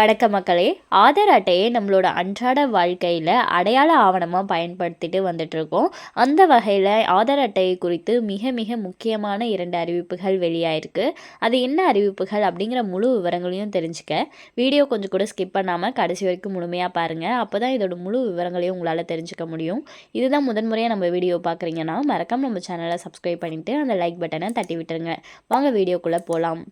வணக்க மக்களே ஆதார் அட்டையை நம்மளோட அன்றாட வாழ்க்கையில் அடையாள ஆவணமாக பயன்படுத்திட்டு வந்துட்ருக்கோம் அந்த வகையில் ஆதார் அட்டையை குறித்து மிக மிக முக்கியமான இரண்டு அறிவிப்புகள் வெளியாயிருக்கு. அது என்ன அறிவிப்புகள் அப்படிங்கிற முழு விவரங்களையும் தெரிஞ்சுக்க. வீடியோ கொஞ்சம் கூட ஸ்கிப் பண்ணாமல் கடைசி வரைக்கும் முழுமையாக பாருங்கள் அப்போ தான் இதோட முழு விவரங்களையும் உங்களால் தெரிஞ்சுக்க முடியும். இதுதான் முதன்முறையாக நம்ம வீடியோ பார்க்குறீங்கன்னா மறக்காமல் நம்ம சேனலை சப்ஸ்கிரைப் பண்ணிவிட்டு அந்த லைக் பட்டனை தட்டி விட்டுருங்க. வாங்க வீடியோக்குள்ளே போகலாம்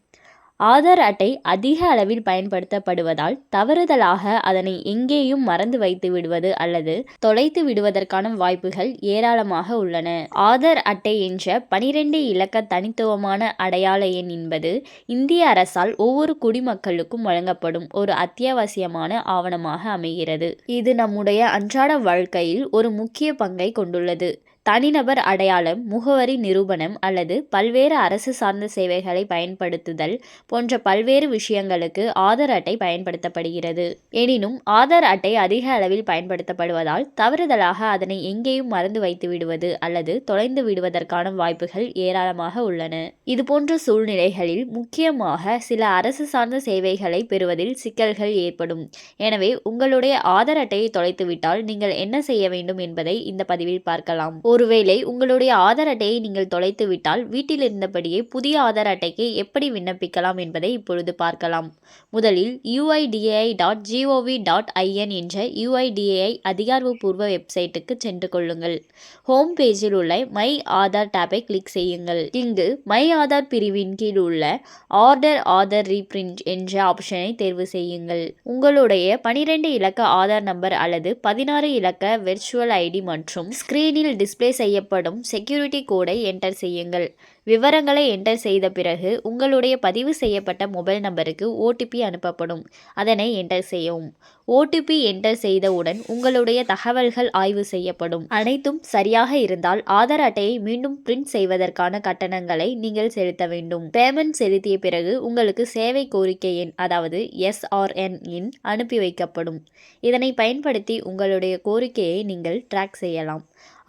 ஆதார் அட்டை அதிக அளவில் பயன்படுத்தப்படுவதால் தவறுதலாக அதனை எங்கேயும் மறந்து வைத்து விடுவது அல்லது தொலைத்து விடுவதற்கான வாய்ப்புகள் ஏராளமாக உள்ளன. ஆதார் அட்டை என்ற பனிரெண்டு இலக்க தனித்துவமான அடையாள எண் என்பது இந்திய அரசால் ஒவ்வொரு குடிமக்களுக்கும் வழங்கப்படும் ஒரு அத்தியாவசியமான ஆவணமாக அமைகிறது. இது நம்முடைய அன்றாட வாழ்க்கையில் ஒரு முக்கிய பங்கை கொண்டுள்ளது. தனிநபர் அடையாளம் முகவரி நிரூபணம் அல்லது பல்வேறு அரசு சார்ந்த சேவைகளை பயன்படுத்துதல் போன்ற பல்வேறு விஷயங்களுக்கு ஆதார் அட்டை பயன்படுத்தப்படுகிறது. எனினும் ஆதார் அட்டை அதிக அளவில் பயன்படுத்தப்படுவதால் தவறுதலாக அதனை எங்கேயும் மறந்து வைத்து விடுவது அல்லது தொலைந்து விடுவதற்கான வாய்ப்புகள் ஏராளமாக உள்ளன. இதுபோன்ற சூழ்நிலைகளில் முக்கியமாக சில அரசு சார்ந்த சேவைகளை பெறுவதில் சிக்கல்கள் ஏற்படும். எனவே உங்களுடைய ஆதார் அட்டையை தொலைத்துவிட்டால் நீங்கள் என்ன செய்ய வேண்டும் என்பதை இந்த பதிவில் பார்க்கலாம். ஒருவேளை உங்களுடைய ஆதார் அட்டையை நீங்கள் தொலைத்து விட்டால் வீட்டில் இருந்தபடியே புதிய ஆதார் அட்டைக்கு எப்படி விண்ணப்பிக்கலாம் என்பதை இப்பொழுது பார்க்கலாம். முதலில் UIDAI dot G O V dot I N என்ற யுஐடிஏஐ அதிகாரப்பூர்வ வெப்சைட்டுக்கு சென்று கொள்ளுங்கள். ஹோம் பேஜில் உள்ள மை ஆதார் டேப்பை கிளிக் செய்யுங்கள். இங்கு மை ஆதார் பிரிவின் கீழ் உள்ள ஆர்டர் ஆதார் ரீபிரிண்ட் என்ற ஆப்ஷனை தேர்வு செய்யுங்கள். உங்களுடைய பனிரெண்டு இலக்க ஆதார் நம்பர் அல்லது பதினாறு இலக்க வெர்ச்சுவல் ஐடி மற்றும் ஸ்கிரீனில் டிஸ்பிளே செய்யப்படும். செக்யூரிட்டி கோடை என்டர் செய்யுங்கள். விவரங்களை என்டர் செய்த பிறகு உங்களுடைய பதிவு செய்யப்பட்ட மொபைல் நம்பருக்கு ஓடிபி அனுப்பப்படும். அதனை என்டர் செய்யவும். ஓடிபி என்டர் செய்தவுடன் உங்களுடைய தகவல்கள் ஆய்வு செய்யப்படும். அனைத்தும் சரியாக இருந்தால் ஆதார் அட்டையை மீண்டும் பிரிண்ட் செய்வதற்கான கட்டணங்களை நீங்கள் செலுத்த வேண்டும். பேமெண்ட் செலுத்திய பிறகு உங்களுக்கு சேவை கோரிக்கை எண் அதாவது எஸ்ஆர்என் எண் அனுப்பி வைக்கப்படும். இதனை பயன்படுத்தி உங்களுடைய கோரிக்கையை நீங்கள் ட்ராக் செய்யலாம்.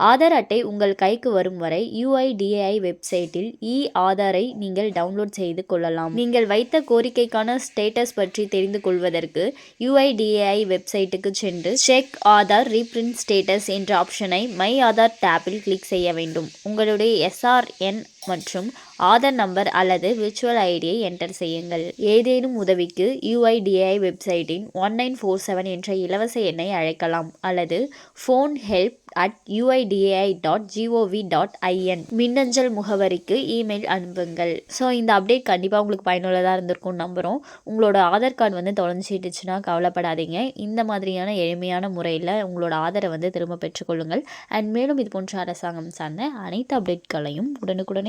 ஆதார் அட்டை உங்கள் கைக்கு வரும் வரை யுஐடிஏஐ வெப்சைட்டில் இ ஆதாரை நீங்கள் டவுன்லோட் செய்து கொள்ளலாம். நீங்கள் வைத்த கோரிக்கைக்கான ஸ்டேட்டஸ் பற்றி தெரிந்து கொள்வதற்கு யுஐடிஏஐ வெப்சைட்டுக்கு சென்று செக் ஆதார் ரீப்ரிண்ட் ஸ்டேட்டஸ் என்ற ஆப்ஷனை மை ஆதார் டேப்பில் கிளிக் செய்ய வேண்டும். உங்களுடைய எஸ்ஆர்என் மற்றும் ஆதார் நம்பர் அல்லது விர்ச்சுவல் ஐடியை என்டர் செய்யுங்கள். ஏதேனும் உதவிக்கு யுஐடிஐ வெப்சைட்டின் ஒன் நைன் ஃபோர் செவன் என்ற இலவச எண்ணை அழைக்கலாம். அல்லது phone help at UIDAI dot G O V dot I N மின்னஞ்சல் முகவரிக்கு இமெயில் அனுப்புங்கள். ஸோ இந்த அப்டேட் கண்டிப்பாக உங்களுக்கு பயனுள்ளதாக இருந்திருக்கும் நம்புகிறோம் உங்களோட ஆதார் கார்டு வந்து தொலைஞ்சிட்டுச்சுன்னா கவலைப்படாதீங்க. இந்த மாதிரியான எளிமையான முறையில் உங்களோட ஆதாரை வந்து திரும்ப பெற்றுக்கொள்ளுங்கள். அண்ட் மேலும் இது போன்ற அரசாங்கம் சார்ந்த அனைத்து அப்டேட்களையும் உடனுக்குடனே